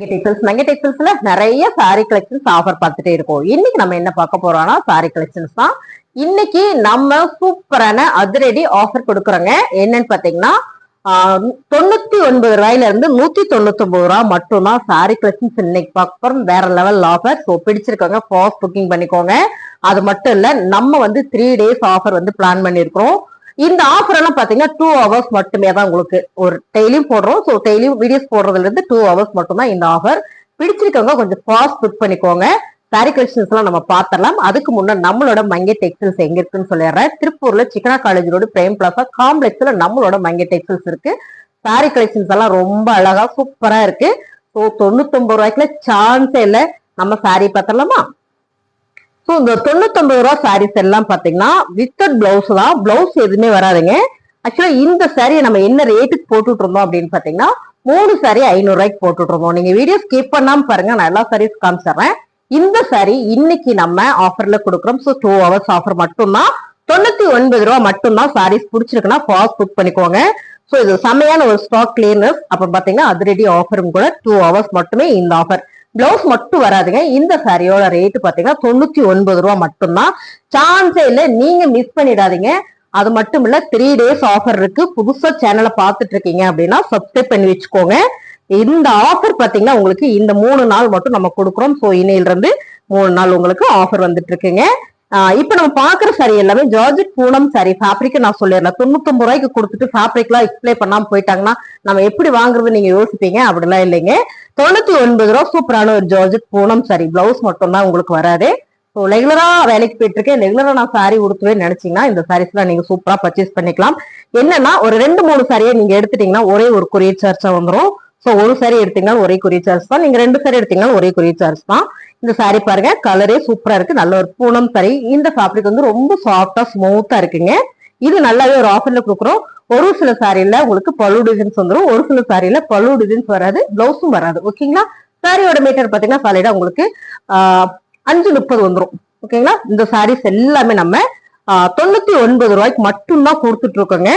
Textiles நிறைய sorry collections offer பார்த்துட்டே இருக்கோம். இன்னைக்கு நம்ம என்ன பார்க்க போறோம்னா சாரி கலெக்ஷன்ஸ் தான். இன்னைக்கு நம்ம சூப்பரான அதிரடி ஆஃபர் கொடுக்குறோங்க. என்னன்னு பாத்தீங்கன்னா தொண்ணூத்தி ஒன்பது ரூபாயில இருந்து நூத்தி தொண்ணூத்தி ஒன்பது ரூபா மட்டும்தான் சாரி கலெக்ஷன்ஸ் இன்னைக்கு பார்க்கறோம் வேற லெவல் ஆஃபர் ஸோ பிடிச்சிருக்கவங்க ஃபாஸ்ட் புக்கிங் பண்ணிக்கோங்க. அது மட்டும் இல்ல நம்ம வந்து த்ரீ டேஸ் ஆஃபர் வந்து பிளான் பண்ணியிருக்கிறோம். இந்த ஆஃபர் எல்லாம் பாத்தீங்கன்னா டூ ஹவர்ஸ் மட்டுமே தான் உங்களுக்கு ஒரு டெய்லியும் போடுறோம். ஸோ டெய்லியும் வீடியோஸ் போடுறதுல இருந்து டூ ஹவர்ஸ் மட்டும் தான் இந்த ஆஃபர் பிடிச்சிருக்கவங்க கொஞ்சம் ஃபாஸ்ட் புக் பண்ணிக்கோங்க. சாரி கலெக்ஷன்ஸ் எல்லாம் நம்ம பாத்திரலாம். அதுக்கு முன்னாடி நம்மளோட மங்கை டெக்ஸ்டைல்ஸ் எங்க இருக்குன்னு சொல்லிடுறேன். திருப்பூர்ல Chikkanna college road Prem plaza காம்ப்ளெக்ஸ்ல நம்மளோட மங்கை டெக்ஸ்டைல்ஸ் இருக்கு. சாரி கலெக்ஷன்ஸ் எல்லாம் ரொம்ப அழகா சூப்பரா இருக்கு. ஸோ தொண்ணூத்தொன்பது ரூபாய்க்குள்ள சான்ஸே இல்லை. நம்ம சாரி பாத்திரலாமா? ஸோ இந்த தொண்ணூத்தொன்பது ரூபா சாரீஸ் எல்லாம் பார்த்தீங்கன்னா வித்தட் பிளவுஸ் தான். பிளவுஸ் எதுவுமே வராதுங்க. ஆக்சுவலாக இந்த சாரியை நம்ம என்ன ரேட்டுக்கு போட்டுட்டு இருந்தோம் அப்படின்னு பார்த்தீங்கன்னா மூணு சாரி ஐநூறுரூவாய்க்கு போட்டுட்டு இருந்தோம். வீடியோ ஸ்கிப் பண்ணாமல் பாருங்க. நான் எல்லா சாரீஸ் காமிச்சிடுறேன். இந்த சாரி இன்னைக்கு நம்ம ஆஃபர்ல கொடுக்குறோம். ஸோ டூ ஹவர்ஸ் ஆஃபர் மட்டும்தான். தொண்ணூத்தி ஒன்பது ரூபா மட்டும்தான் சாரீஸ் பிடிச்சிருக்குன்னா ஃபாஸ்ட் புக் பண்ணிக்கோங்க. ஸோ இது செமையான ஒரு ஸ்டாக் கிளியர்னஸ் அப்புறம் பார்த்தீங்கன்னா அதிரடி ஆஃபரும் கூட டூ ஹவர்ஸ் மட்டுமே இந்த ஆஃபர் பிளவுஸ் மட்டும் வராதுங்க. இந்த சாரியோட ரேட்டு பாத்தீங்கன்னா தொண்ணூத்தி ஒன்பது ரூபா மட்டும்தான். சான்ஸே இல்லை நீங்க மிஸ் பண்ணிடாதீங்க. அது மட்டும் இல்ல த்ரீ டேஸ் ஆஃபர் இருக்கு. புதுசா சேனலை பார்த்துட்டு இருக்கீங்க அப்படின்னா சப்ஸ்கிரைப் பண்ணி வச்சுக்கோங்க. இந்த ஆஃபர் பாத்தீங்கன்னா உங்களுக்கு இந்த மூணு நாள் மட்டும் நம்ம கொடுக்குறோம். ஸோ இன்னையில இருந்து மூணு நாள் உங்களுக்கு ஆஃபர் வந்துட்டு இருக்குங்க இப்ப நம்ம பாக்குற சாரி எல்லாமே ஜார்ஜெட் பூனம் சாரி ஃபேப்ரிக் நான் சொல்லிடுறேன். தொண்ணூத்தொம்பது ரூபாய்க்கு கொடுத்துட்டு ஃபேப்ரிக் எல்லாம் எக்ஸ்பிளை பண்ணாம போயிட்டாங்கன்னா நம்ம எப்படி வாங்குறது நீங்க யோசிப்பீங்க? அப்படிலாம் இல்லைங்க. தொண்ணூத்தி ஒன்பது ரூபா சூப்பரான ஒரு ஜார்ஜெட் பூனம் சாரி பிளவுஸ் மட்டும் தான் உங்களுக்கு வராது. ஸோ ரெகுலரா வேலைக்கு போயிட்டு இருக்கேன் ரெகுலரா நான் சாரி உடுத்துவேன் நினைச்சீங்கன்னா இந்த சாரீஸ்லாம் நீங்க சூப்பரா பர்ச்சேஸ் பண்ணிக்கலாம். என்னன்னா ஒரு ரெண்டு மூணு சாரியை நீங்க எடுத்துட்டீங்கன்னா ஒரே ஒரு கொரியர் சார்ஜா வந்துடும் ஸோ ஒரு சாரி எடுத்தீங்கன்னா ஒரே கொரியர் சார்ஜ் தான். நீங்க ரெண்டு சாரி எடுத்தீங்கன்னா ஒரே கொரியர் சார்ஜ் தான். இந்த சாரி பாருங்க கலரே சூப்பரா இருக்கு. நல்ல ஒரு பூனம் சாரி இந்த ஃபேப்ரிக் வந்து ரொம்ப சாஃப்டா ஸ்மூத்தா இருக்குங்க. இது நல்லாவே ஒரு ஆஃபர்ல கொடுக்குறோம். ஒரு சில சாரியில உங்களுக்கு பழு டிசைன்ஸ் வந்துடும் ஒரு சில சாரியில பழு டிசைன்ஸ் வராது பிளவுஸும் வராது. ஓகேங்களா சாரியோட மீட்டர் பாத்தீங்கன்னா சாலிடா உங்களுக்கு அஞ்சு முப்பது வந்துடும் ஓகேங்களா இந்த சாரீஸ் எல்லாமே நம்ம தொண்ணூத்தி ஒன்பது ரூபாய்க்கு மட்டும்தான் கொடுத்துட்டு இருக்கோங்க.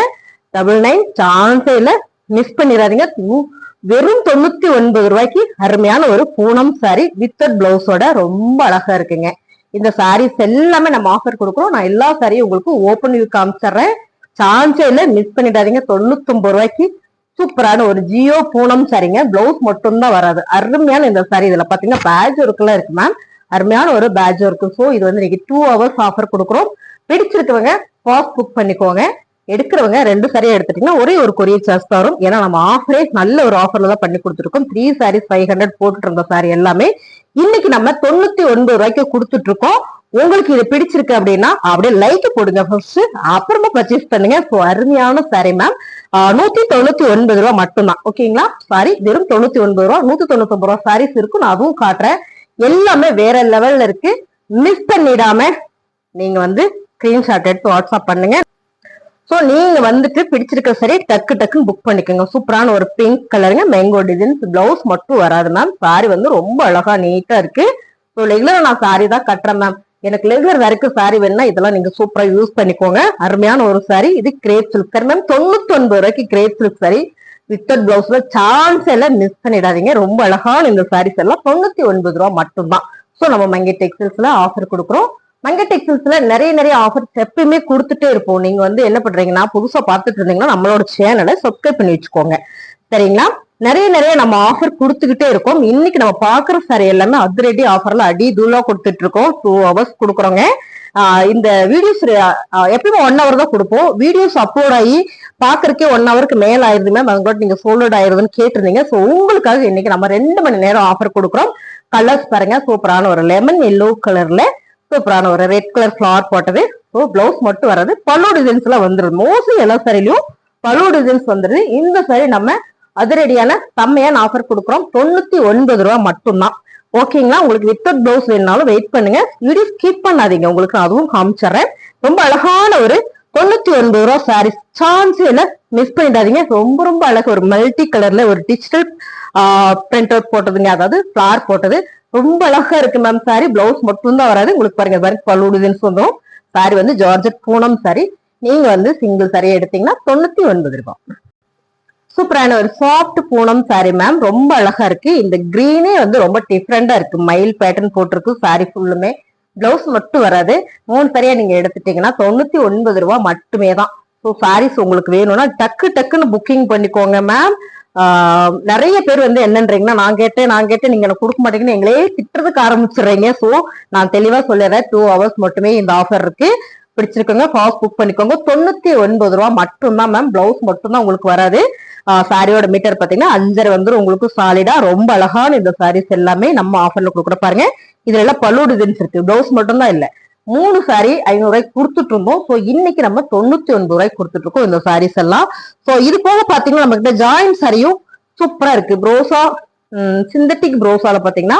டபுள் நைன் சான்ஸே இல்ல. மிஸ் பண்ணிடாதீங்க. வெறும் தொண்ணூத்தி ஒன்பது ரூபாய்க்கு அருமையான ஒரு பூனம் சாரி வித்தட் பிளவுஸோட ரொம்ப அழகா இருக்குங்க. இந்த சாரீஸ் எல்லாமே நம்ம ஆஃபர் கொடுக்குறோம். நான் எல்லா சாரியும் உங்களுக்கு ஓப்பன் வியூ காமிச்சிடுறேன். சான்ஸே இல்ல மிஸ் பண்ணிடாதீங்க. தொண்ணூத்தொன்பது ரூபாய்க்கு சூப்பரான ஒரு ஜியோ பூனம் சாரிங்க பிளவுஸ் மட்டும்தான் வராது. அருமையான இந்த சாரி இதுல பாத்தீங்கன்னா பேஜ் ஒர்க்லாம் இருக்கு மேம் அருமையான ஒரு பேஜ் ஒர்க்கு ஸோ இது வந்து இன்னைக்கு டூ ஹவர்ஸ் ஆஃபர் கொடுக்குறோம். பிடிச்சிருக்கவங்க ஃபாஸ்ட் புக் பண்ணிக்கோங்க. எடுக்கிறவங்க ரெண்டு சாரியா எடுத்துட்டீங்கன்னா ஒரே ஒரு கொரியர் சார்ஜ் தான் வரும். ஏன்னா நம்ம ஆஃபரே நல்ல ஒரு ஆஃபர்ல தான் பண்ணி கொடுத்துருக்கோம். த்ரீ சாரீஸ் ஃபைவ் ஹண்ட்ரட் போட்டுட்டு இருந்த சாரி எல்லாமே இன்னைக்கு நம்ம தொண்ணூத்தி ஒன்பது ரூபாய்க்கு கொடுத்துட்டு இருக்கோம் உங்களுக்கு இது பிடிச்சிருக்கு அப்படின்னா அப்படியே லைக் போடுங்க ஃபர்ஸ்ட் அப்புறமா பர்ச்சேஸ் பண்ணுங்க. ஸோ அருமையான சாரி மேம் நூத்தி தொண்ணூத்தி ஒன்பது ரூபா மட்டும்தான். ஓகேங்களா சாரி வெறும் தொண்ணூத்தி ஒன்பது ரூபா. நூத்தி தொண்ணூத்தி ஒன்பது ரூபா சாரீஸ் இருக்கும். நான் அதுவும் காட்டுறேன். எல்லாமே வேற லெவல்ல இருக்கு. மிஸ் பண்ணிடாம நீங்க வந்து ஸ்கிரீன்ஷாட் எடுத்து வாட்ஸ்அப் பண்ணுங்க. சோ நீங்க வந்துட்டு பிடிச்சிருக்க சரி டக்கு டக்குன்னு புக் பண்ணிக்கோங்க. சூப்பரான ஒரு பிங்க் கலருங்க மேங்கோ டிசைன்ஸ் பிளவுஸ் மட்டும் வராது மேம் சாரி வந்து ரொம்ப அழகா நீட்டா இருக்கு. ஸோ ரெகுலராக நான் சாரி தான் கட்டுறேன் மேம் எனக்கு ரெகுலர் வரைக்கும் சாரி வேணும்னா இதெல்லாம் நீங்க சூப்பரா யூஸ் பண்ணிக்கோங்க. அருமையான ஒரு சாரி இது கிரேப் சில்க் சாரி மேம் தொண்ணூத்தி ஒன்பது ரூபாய்க்கு கிரேப் சில்க் சாரி வித்தட் பிளவுஸ்ல சான்ஸ் எல்லாம் மிஸ் பண்ணிடாதீங்க. ரொம்ப அழகான இந்த சாரீஸ் எல்லாம் தொண்ணூத்தி ஒன்பது ரூபா மட்டும்தான். ஸோ நம்ம மங்கை டெக்ஸ்டைல்ஸ்ல ஆஃபர் கொடுக்குறோம். மங்க டெக்ஸ்டைல்ஸ்ல நிறைய நிறைய ஆஃபர்ஸ் எப்பயுமே கொடுத்துட்டே இருப்போம். நீங்க வந்து என்ன பண்றீங்கன்னா புதுசா பார்த்துட்டு இருந்தீங்கன்னா நம்மளோட சேனலை சப்ஸ்கிரைப் பண்ணி வச்சுக்கோங்க. சரிங்களா? நிறைய நிறைய நம்ம ஆஃபர் கொடுத்துக்கிட்டே இருக்கோம். இன்னைக்கு நம்ம பாக்குற சாரி எல்லாமே அதிரடி ஆஃபர்ல அடி தூளா கொடுத்துட்டு இருக்கோம். டூ ஹவர்ஸ் கொடுக்குறோங்க. இந்த வீடியோஸ் எப்பயுமே ஒன் ஹவர் தான் கொடுப்போம். வீடியோஸ் அப்லோட் ஆகி பாக்குறதுக்கே ஒன் ஹவருக்கு மேல ஆயிருது மேம் அதோட நீங்க சோல்ட் ஆயிருதுன்னு கேட்டிருந்தீங்க. ஸோ உங்களுக்காக இன்னைக்கு நம்ம ரெண்டு மணி நேரம் ஆஃபர் கொடுக்குறோம். கலர்ஸ் பாருங்க. சூப்பரான ஒரு லெமன் எல்லோ கலர்ல சூப்பரான ஒரு ரெட் கலர் ஃபிளவர் போட்டது. ஸோ பிளவுஸ் மட்டும் வராது பல்லு டிசைன்ஸ் எல்லாம் வந்துடுது மோஸ்ட்லி எல்லா சாரிலையும் பல்லு டிசைன்ஸ் வந்துடுது இந்த சாரி நம்ம அதிரடியான செம்மையான ஆஃபர் கொடுக்குறோம். தொண்ணூத்தி ஒன்பது ரூபா மட்டும்தான். ஓகேங்களா உங்களுக்கு வித்தவுட் பிளவுஸ் வேணுனாலும் வெயிட் பண்ணுங்க. வீடியோ ஸ்கிப் பண்ணாதீங்க. உங்களுக்கு நான் அதுவும் காமிச்சிடுறேன். ரொம்ப அழகான ஒரு தொண்ணூத்தி ஒன்பது ரூபா சாரி சான்ஸ் இல்ல மிஸ் பண்ணிடாதீங்க. ரொம்ப ரொம்ப அழகு ஒரு மல்டி கலர்ல ஒரு டிஜிட்டல் பிரிண்ட் அவுட் போட்டதுங்க. அதாவது ஃபிளார் போட்டது. ரொம்ப அழகா இருக்கு மேம் சாரி பிளவுஸ் மட்டும் தான் வராது. உங்களுக்கு பாருங்க பாருங்க பல்லுடுதுன்னு சொல்றோம். சாரி வந்து ஜார்ஜெட் பூனம் சாரி நீங்க வந்து சிங்கிள் சாரியை எடுத்தீங்கன்னா தொண்ணூத்தி ஒன்பது ரூபாய். சூப்பரான ஒரு சாஃப்ட் பூனம் சாரி மேம் ரொம்ப அழகா இருக்கு. இந்த கிரீனே வந்து ரொம்ப டிஃப்ரெண்டா இருக்கு. மயில் பேட்டர்ன் போட்டிருக்கு சாரி ஃபுல்லுமே பிளவுஸ் மட்டும் வராது. மூணு சரியா நீங்க எடுத்துட்டீங்கன்னா தொண்ணூத்தி ஒன்பது ரூபா மட்டுமே தான் ஸோ சாரீஸ் உங்களுக்கு வேணும்னா டக்கு டக்குன்னு புக்கிங் பண்ணிக்கோங்க மேம் நிறைய பேர் வந்து என்னன்றீங்கன்னா நான் கேட்டேன் நான் கேட்டேன் நீங்க எனக்கு கொடுக்க மாட்டீங்கன்னு எங்களே திட்டுறதுக்கு ஆரம்பிச்சிடுறீங்க. ஸோ நான் தெளிவா சொல்லிடுறேன் டூ ஹவர்ஸ் மட்டுமே இந்த ஆஃபர் இருக்கு. பிடிச்சிருக்கோங்க ஃபாஸ்ட் புக் பண்ணிக்கோங்க. தொண்ணூத்தி ஒன்பது ரூபா மட்டும்தான் மேம் பிளவுஸ் மட்டும்தான் உங்களுக்கு வராது. சாரியோட மீட்டர் பாத்தீங்கன்னா அஞ்சரை வந்துடும் உங்களுக்கு சாலிடா ரொம்ப அழகான இந்த சாரீஸ் எல்லாமே நம்ம ஆஃபர்ல கொடுக்குற பாருங்க. இதுல எல்லாம் பல்லு டிசைன்ஸ் இருக்கு. பிளவுஸ் மட்டும்தான் இல்லை. மூணு சாரி ஐநூறு ரூபாய்க்கு கொடுத்துட்டு இருந்தோம். ஸோ இன்னைக்கு நம்ம தொண்ணூத்தி ஒன்பது ரூபாய்க்கு கொடுத்துட்டு இருக்கோம் இந்த சாரீஸ் எல்லாம். ஸோ இது போக பாத்தீங்கன்னா நம்ம கிட்ட ஜாயின் சாரியும் சூப்பரா இருக்கு. ப்ரோசா சிந்தட்டிக் ப்ரோசால பாத்தீங்கன்னா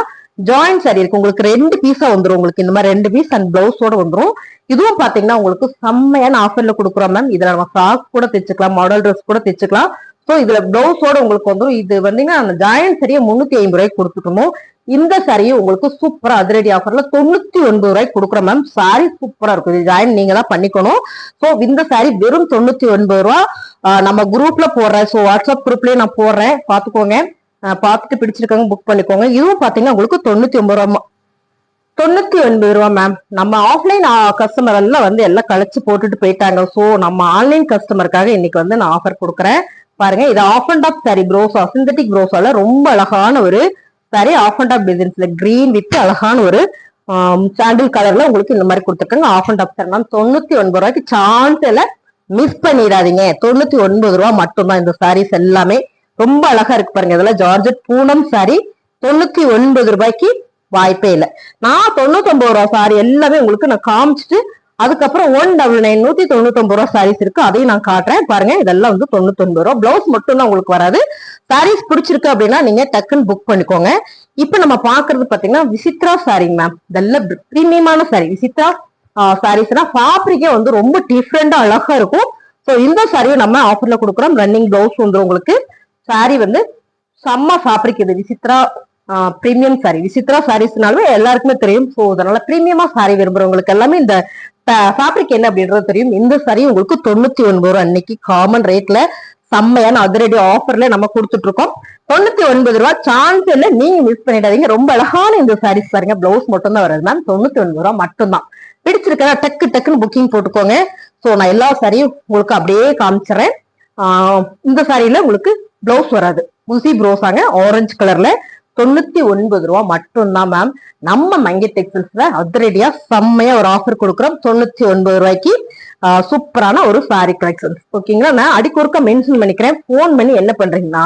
ஜாயின் சாரி இருக்கு. உங்களுக்கு ரெண்டு பீஸா வந்துடும் உங்களுக்கு இந்த மாதிரி ரெண்டு பீஸ் அண்ட் பிளவுஸோட வந்துரும். இதுவும் பாத்தீங்கன்னா உங்களுக்கு செம்மையான ஆஃபர்ல கொடுக்குறோம் மேம் இதுல நம்ம ஃப்ராக் கூட தைச்சுக்கலாம் மாடல் ட்ரெஸ் கூட தைச்சுக்கலாம். ஸோ இதுல பிளவுஸோட உங்களுக்கு வந்துடும் இது வந்தீங்கன்னா அந்த ஜாயின் சரியா முன்னூத்தி ஐம்பது ரூபாய்க்கு கொடுத்துட்டோம் இந்த சாரியும் உங்களுக்கு சூப்பரா அதிரடி ஆஃபர்ல தொண்ணூத்தி ஒன்பது ரூபாய்க்கு கொடுக்குறோம் மேம் சாரி சூப்பரா இருக்கும். இது ஜாயின் நீங்க தான் பண்ணிக்கணும். ஸோ இந்த சாரி வெறும் தொண்ணூத்தி ஒன்பது ரூபா. நம்ம குரூப்ல போடுறேன். ஸோ வாட்ஸ்அப் குரூப்லயே நான் போடுறேன். பாத்துக்கோங்க பார்த்துட்டு பிடிச்சிருக்கவங்க புக் பண்ணிக்கோங்க. இதுவும் பாத்தீங்கன்னா உங்களுக்கு தொண்ணூத்தி ஒன்பது ரூபா. தொண்ணூத்தி ஒன்பது ரூபா மேம் நம்ம ஆஃப்லைன் கஸ்டமர் எல்லாம் வந்து எல்லாம் கழிச்சு போட்டுட்டு போயிட்டாங்க. ஸோ நம்ம ஆன்லைன் கஸ்டமருக்காக இன்னைக்கு வந்து நான் ஆஃபர் கொடுக்குறேன். பாருங்க இது ஆஃப் அண்ட் ஆஃப் சாரி ப்ரோசா சிந்தட்டிக் ப்ரோசால ரொம்ப அழகான ஒரு சாரி ஆஃப் அண்ட் ஆஃப் டிசைன்ஸ்ல கிரீன் வித் அழகான ஒரு சாண்டில் கலர்ல உங்களுக்கு இந்த மாதிரி கொடுத்துருக்காங்க. Half and half sari ma'am தொண்ணூத்தி ஒன்பது ரூபாய்க்கு சான்ஸ்ல மிஸ் பண்ணிடாதீங்க. தொண்ணூத்தி ஒன்பது ரூபா மட்டும்தான் இந்த சாரீஸ் எல்லாமே. ரொம்ப அழகா இருக்கு பாருங்க. இதெல்லாம் ஜார்ஜட் பூனம் சாரி தொண்ணூத்தி ஒன்பது ரூபாய்க்கு வாய்ப்பே இல்லை. நான் தொண்ணூத்தி ஒன்பது ரூபா சாரி எல்லாமே உங்களுக்கு நான் காமிச்சிட்டு அதுக்கப்புறம் ஒன் டபுள் நைன் நூத்தி தொண்ணூத்தி ஒன்பது ரூபா சாரீஸ் இருக்கு. அதையும் நான் காட்டுறேன். பாருங்க இதெல்லாம் வந்து தொண்ணூத்தி ஒன்பது ரூபா. பிளவுஸ் மட்டும் தான் உங்களுக்கு வராது. சாரீஸ் பிடிச்சிருக்கு அப்படின்னா நீங்க டக்குன்னு புக் பண்ணிக்கோங்க. இப்ப நம்ம பாக்குறது பாத்தீங்கன்னா விசித்ரா சாரிங்க மேம் இதெல்லாம் பிரீமியமான சாரி விசித்ரா சாரீஸ்னா ஃபேப்ரிக்கே வந்து ரொம்ப டிஃப்ரெண்டா அழகா இருக்கும். ஸோ இந்த சாரியும் நம்ம ஆஃபர்ல கொடுக்குறோம். ரன்னிங் பிளவுஸ் வந்து உங்களுக்கு. சாரி வந்து செம்ம ஃபேப்ரிக் இது. விசித்ரா ப்ரீமியம் சாரி விசித்ரா சாரீஸ்னாலுமே எல்லாருக்குமே தெரியும். ஸோ அதனால ப்ரீமியமா சாரி விரும்புறவங்களுக்கு எல்லாமே இந்த ஃபேப்ரிக் என்ன அப்படின்றது தெரியும். இந்த சாரி உங்களுக்கு தொண்ணூத்தி ஒன்பது ரூபா அன்னைக்கு காமன் ரேட்ல செம்மையான அதிரடி ஆஃபர்ல நம்ம கொடுத்துட்டு இருக்கோம் தொண்ணூத்தி ஒன்பது ரூபா சான்ஸ் இல்ல நீங்க மிஸ் பண்ணிடாதீங்க. ரொம்ப அழகான இந்த சாரீஸ் பாருங்க. பிளவுஸ் மட்டும் தான் வருது மேம் தொண்ணூத்தி ஒன்பது ரூபா மட்டும்தான். பிடிச்சிருக்கா டக்கு டக்குன்னு புக்கிங் போட்டுக்கோங்க. ஸோ நான் எல்லா சாரியும் உங்களுக்கு அப்படியே காமிச்சிடுறேன் இந்த சாரியில உங்களுக்கு பிளவுஸ் வராது. முசி ப்ரோஸாங்க ஆரஞ்சு கலர்ல தொண்ணூத்தி ஒன்பது ரூபா மட்டும்தான் மேம் நம்ம மங்கி டெக்ஸ்டைல்ஸ்ல அதிரடியா செம்மையா ஒரு ஆஃபர் கொடுக்குறோம். தொண்ணூத்தி ஒன்பது ரூபாய்க்கு சூப்பரான ஒரு சாரி கலெக்ஷன்ஸ் ஓகேங்களா நான் அடிக்கொருக்க மென்ஷன் பண்ணிக்கிறேன். ஃபோன் பண்ணி என்ன பண்றீங்கன்னா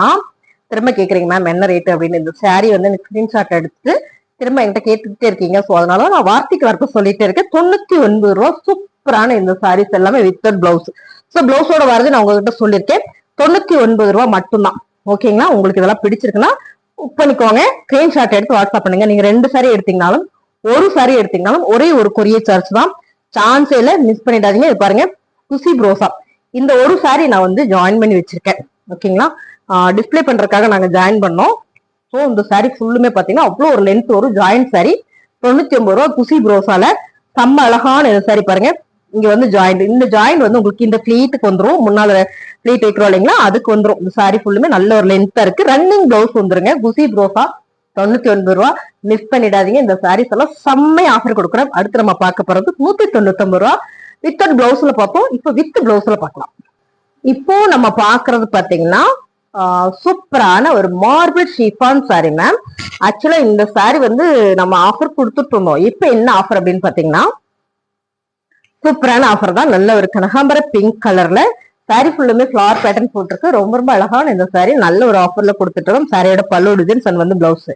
திரும்ப கேக்குறீங்க மேம் என்ன ரேட் அப்படின்னு. இந்த சாரி வந்து எனக்கு ஸ்கிரீன்ஷாட் எடுத்து திரும்ப என்கிட்ட கேட்டுக்கிட்டே இருக்கீங்க. ஸோ அதனால நான் வார்த்தைக்கு வார்த்தை சொல்லிட்டே இருக்கேன். தொண்ணூத்தி ஒன்பது ரூபா சூப்பரான இந்த சாரீஸ் எல்லாமே வித்தவுட் பிளவுஸ் ஸோ பிளவுஸோட வரது நான் உங்ககிட்ட சொல்லியிருக்கேன். தொண்ணூத்தி ஒன்பது ரூபா மட்டும்தான். ஓகேங்களா? உங்களுக்கு இதெல்லாம் பிடிச்சிருக்குன்னா புக் பண்ணிக்கோங்க. ஸ்கிரீன்ஷாட் எடுத்து வாட்ஸ்அப் பண்ணுங்க. நீங்க ரெண்டு சாரி எடுத்தீங்கனாலும் ஒரு சாரி எடுத்தீங்கனாலும் ஒரே ஒரு கொரியர் சார்ஜ் தான். சான்ஸே இல்லை மிஸ் பண்ணிடாதீங்க. இது பாருங்க குசி ப்ரோசா. இந்த ஒரு சாரி நான் வந்து ஜாயின் பண்ணி வச்சிருக்கேன். ஓகேங்களா டிஸ்பிளே பண்றதுக்காக நாங்க ஜாயின் பண்ணோம். ஸோ இந்த சாரி ஃபுல்லுமே பார்த்தீங்கன்னா அவ்வளோ ஒரு லென்த் ஒரு ஜாயின் சாரி தொண்ணூத்தி ஒன்பது ரூபா குசி ப்ரோசால. செம்ம அழகான இந்த சாரி பாருங்க. இங்க வந்து ஜாயிண்ட் இந்த ஜாயிண்ட் வந்து உங்களுக்கு இந்த பிளீட்டுக்கு வந்துரும். முன்னால பிளீட் வைக்கிறோம் இல்லைங்களா? அதுக்கு வந்துரும். இந்த சாரி ஃபுல்லுமே நல்ல ஒரு லென்த்தா இருக்கு. ரன்னிங் ப்ளவுஸ் வந்துருங்க. குசி ப்ரோசா தொண்ணூத்தி ஒன்பது ரூபா. மிஸ் பண்ணிடாதீங்க. இந்த சாரீஸ் எல்லாம் செம்மை ஆஃபர் கொடுக்குறோம் அடுத்து நம்ம பார்க்க போறது நூத்தி தொண்ணூத்தி ஒன்பது ரூபா வித்தவுட் பிளவுஸ்ல பார்ப்போம். இப்போ வித் பிளவுஸ்ல பார்க்கலாம். இப்போ நம்ம பாக்குறது பாத்தீங்கன்னா சூப்பரான ஒரு மார்பிள் ஷிஃபான் சாரி மேம் ஆக்சுவலா இந்த சாரி வந்து நம்ம ஆஃபர் கொடுத்துட்டு இருந்தோம். இப்போ என்ன ஆஃபர் அப்படின்னு பாத்தீங்கன்னா சூப்பரான ஆஃபர் தான். நல்ல ஒரு கனகாம்பர பிங்க் கலர்ல சாரி ஃபுல்லுமே ஃபிளவர் பேட்டர்ன் போட்டிருக்கு. ரொம்ப ரொம்ப அழகான இந்த சாரி நல்ல ஒரு ஆஃபர்ல கொடுத்துட்டு இருக்கோம் சாரியோட பல்லு டிசைன்ஸ் அண்ட் வந்து பிளவுஸ்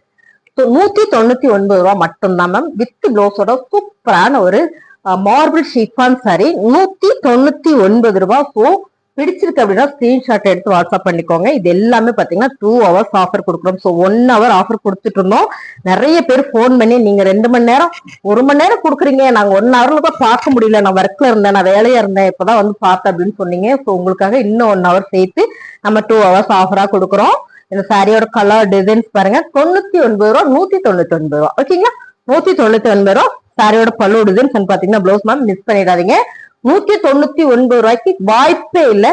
நூத்தி தொண்ணூத்தி ஒன்பது ரூபா மட்டும்தான் மேம் வித் பிளவுஸோட சூப்பரான ஒரு மார்பிள் ஷிஃபான் சாரி நூத்தி தொண்ணூத்தி ஒன்பது ரூபா ஸோ பிடிச்சிருக்கு அப்படின்னா ஸ்கிரீன்ஷாட் எடுத்து வாட்ஸ்அப் பண்ணிக்கோங்க. இது எல்லாமே பார்த்தீங்கன்னா டூ ஹவர்ஸ் ஆஃபர் கொடுக்குறோம். ஸோ ஒன் ஹவர் ஆஃபர் கொடுத்துட்டு இருந்தோம். நிறைய பேர் ஃபோன் பண்ணி நீங்க ரெண்டு மணி நேரம் ஒரு மணி நேரம் கொடுக்குறீங்க. நாங்க ஒன் ஹவர்ல கூட பார்க்க முடியல. நான் ஒர்க்ல இருந்தேன் நான் வேலையா இருந்தேன். இப்பதான் வந்து பார்த்தேன் அப்படின்னு சொன்னீங்க. ஸோ உங்களுக்காக இன்னும் ஒன் ஹவர் சேர்த்து நம்ம டூ ஹவர்ஸ் ஆஃபரா கொடுக்குறோம். இந்த சாரியோட கலர் டிசைன்ஸ் பாருங்க. தொண்ணூத்தி ஒன்பது ரூபா நூத்தி தொண்ணூத்தி ஒன்பது ரூபா. ஓகேங்களா நூத்தி தொண்ணூத்தி ஒன்பது ரூபா சாரியோட பல்லு டிசைன்ஸ் பாத்தீங்கன்னா ப்ளவுஸ் மேம் மிஸ் பண்ணிடாதீங்க. நூத்தி தொண்ணூத்தி ஒன்பது ரூபாய்க்கு வாய்ப்பே இல்ல.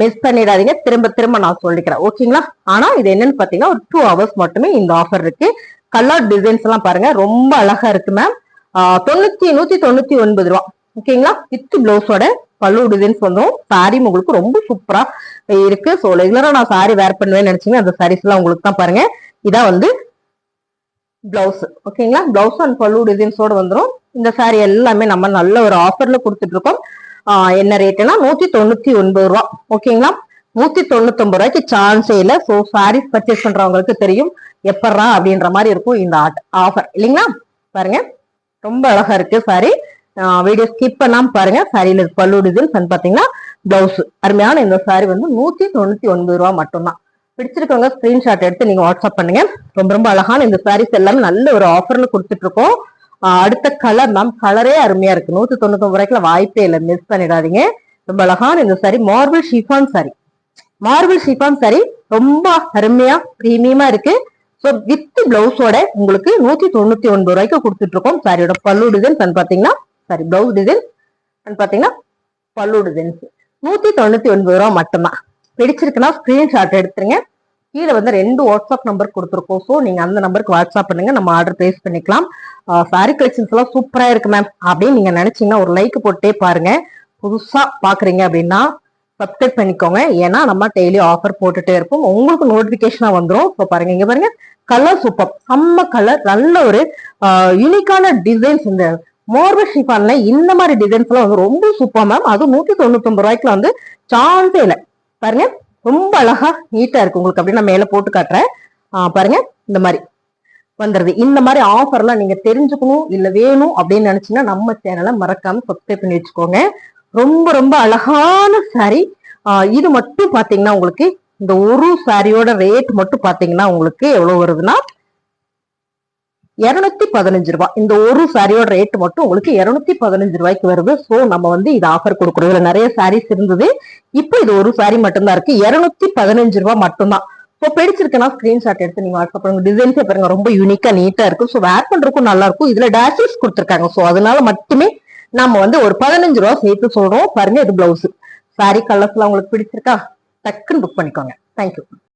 மிஸ் பண்ணிடாதீங்க. திரும்ப திரும்ப நான் சொல்லிக்கிறேன். ஓகேங்களா ஆனா இது என்னன்னு பாத்தீங்கன்னா ஒரு டூ ஹவர்ஸ் மட்டுமே இந்த ஆஃபர் இருக்கு. கலர் டிசைன்ஸ் எல்லாம் பாருங்க. ரொம்ப அழகா இருக்கு மேம் தொண்ணூத்தி நூத்தி தொண்ணூத்தி ஒன்பது ரூபா. ஓகேங்களா வித் பிளவுஸோட பல்லு டிசைன்ஸ் வந்துடும் சாரி உங்களுக்கு ரொம்ப சூப்பரா இருக்கு. ஸோ ரெகுலரா நான் சாரி வேர் பண்ணுவேன்னு நினைச்சீங்க அந்த சாரீஸ் எல்லாம் உங்களுக்கு தான் பாருங்க. இதான் வந்து பிளவுஸ் ஓகேங்களா பிளவுஸ் அண்ட் பல்லு டிசைன்ஸோட வந்துடும் இந்த சாரி எல்லாமே நம்ம நல்ல ஒரு ஆஃபர்ல கொடுத்துட்டு இருக்கோம் என்ன ரேட்டுனா நூத்தி தொண்ணூத்தி ஒன்பது ரூபா. ஓகேங்களா நூத்தி தொண்ணூத்தி ஒன்பது ரூபாய்க்கு சான்ஸே இல்ல ஸோ சாரீஸ் பர்ச்சேஸ் பண்றவங்களுக்கு தெரியும். எப்படா அப்படின்ற மாதிரி இருக்கும் இந்த ஆஃபர் இல்லைங்களா? பாருங்க. ரொம்ப அழகா இருக்கு சாரி வீடியோ ஸ்கிப் பண்ணாம பாருங்க. சாரியில பல்லு டிசைன்ஸ் வந்து பாத்தீங்கன்னா பிளவுஸ் அருமையான இந்த சாரி வந்து நூத்தி தொண்ணூத்தி ஒன்பது ரூபா மட்டும்தான். பிடிச்சிருக்கவங்க ஸ்கிரீன்ஷாட் எடுத்து நீங்க வாட்ஸ்அப் பண்ணுங்க. ரொம்ப ரொம்ப அழகான இந்த சாரீஸ் எல்லாமே நல்ல ஒரு ஆஃபர்ல கொடுத்துட்டு இருக்கோம் அடுத்த கலர் மேம் கலரே அருமையா இருக்கு. நூத்தி தொண்ணூத்தொம்பது ரூபாய்க்குல வாய்ப்பே இல்லை மிஸ் பண்ணிடாதீங்க. ரொம்ப அழகான இந்த sari marble chiffon sari marble chiffon sari ரொம்ப அருமையா பிரீமியமா இருக்கு. ஸோ வித் பிளவுஸோட உங்களுக்கு நூத்தி தொண்ணூத்தி ஒன்பது ரூபாய்க்கு கொடுத்துட்டு இருக்கோம். சாரியோட பல்லு டிசைன்ஸ் வந்து பாத்தீங்கன்னா சாரி பிளவுஸ் டிசைன் அண்ட் பாத்தீங்கன்னா பல்லு டிசைன்ஸ் நூத்தி தொண்ணூத்தி ஒன்பது ரூபா மட்டும்தான். பிடிச்சிருக்குன்னா ஸ்கிரீன்ஷாட் எடுத்துருங்க. கீழே வந்து ரெண்டு வாட்ஸ்அப் நம்பர் கொடுத்துருக்கோம். ஸோ நீங்கள் அந்த நம்பருக்கு வாட்ஸ்அப் பண்ணுங்க. நம்ம ஆர்டர் பிளேஸ் பண்ணிக்கலாம். சாரி கலெக்ஷன்ஸ் எல்லாம் சூப்பராக இருக்கு மேம் அப்படின்னு நீங்கள் நினைச்சீங்கன்னா ஒரு லைக் போட்டே பாருங்க. புதுசாக பார்க்குறீங்க அப்படின்னா சப்ஸ்கிரைப் பண்ணிக்கோங்க. ஏன்னா நம்ம டெய்லி ஆஃபர் போட்டுட்டே இருப்போம். உங்களுக்கு நோட்டிஃபிகேஷனாக வந்துடும் இப்போ பாருங்க இங்கே பாருங்க. கலர் சூப்பர் செம்ம கலர் நல்ல ஒரு யூனிக்கான டிசைன்ஸ் இந்த மோர்பல் ஷிஃபான்ல இந்த மாதிரி டிசைன்ஸ் எல்லாம் வந்து ரொம்ப சூப்பர் மேம் அதுவும் நூத்தி தொண்ணூத்தி ஒன்பது ரூபாய்க்குல வந்து சான்ஸே இல்லை. பாருங்க. ரொம்ப அழகா நீட்டா இருக்கு. உங்களுக்கு அப்படி நான் மேல போட்டு காட்டுறேன். பாருங்க இந்த மாதிரி வந்துருது. இந்த மாதிரி ஆஃபர்லாம் நீங்க தெரிஞ்சுக்கணும் இல்ல வேணும் அப்படின்னு நினைச்சீங்கன்னா நம்ம சேனலை மறக்காம சப்ஸ்கிரைப் பண்ணி வச்சுக்கோங்க. ரொம்ப ரொம்ப அழகான சாரி இது மட்டும் பாத்தீங்கன்னா உங்களுக்கு இந்த ஒரு சாரியோட ரேட் மட்டும் பாத்தீங்கன்னா உங்களுக்கு எவ்வளவு வருதுன்னா இருநூத்தி பதினஞ்சு ரூபாய் இந்த ஒரு சாரியோட ரேட் மட்டும் உங்களுக்கு இருநூத்தி பதினஞ்சு ரூபாய்க்கு வருது. ஸோ நம்ம வந்து இது ஆஃபர் கொடுக்குறோம். இதுல நிறைய சாரீஸ் இருந்தது. இப்போ இது ஒரு சாரி மட்டும்தான் இருக்கு. இருநூத்தி பதினஞ்சு ரூபாய் மட்டும்தான். ஸோ பிடிச்சிருக்குன்னா ஸ்கிரீன்ஷாட் எடுத்து நீங்க வாட்ஸ்அப் பண்ணுங்க. டிசைன்ஸே பாருங்க. ரொம்ப யூனிக்கா நீட்டா இருக்கும். ஸோ வேர் பண்றதுக்கும் நல்லா இருக்கும். இதுல டேஷஸ் கொடுத்துருக்காங்க. ஸோ அதனால மட்டுமே நம்ம வந்து ஒரு பதினஞ்சு ரூபா சேர்த்து சொல்றோம். பாருங்க இது பிளவுஸ் சாரி கலர்ஸ்லாம் உங்களுக்கு பிடிச்சிருக்கா? டக்குன்னு புக் பண்ணிக்கோங்க. தேங்க்யூ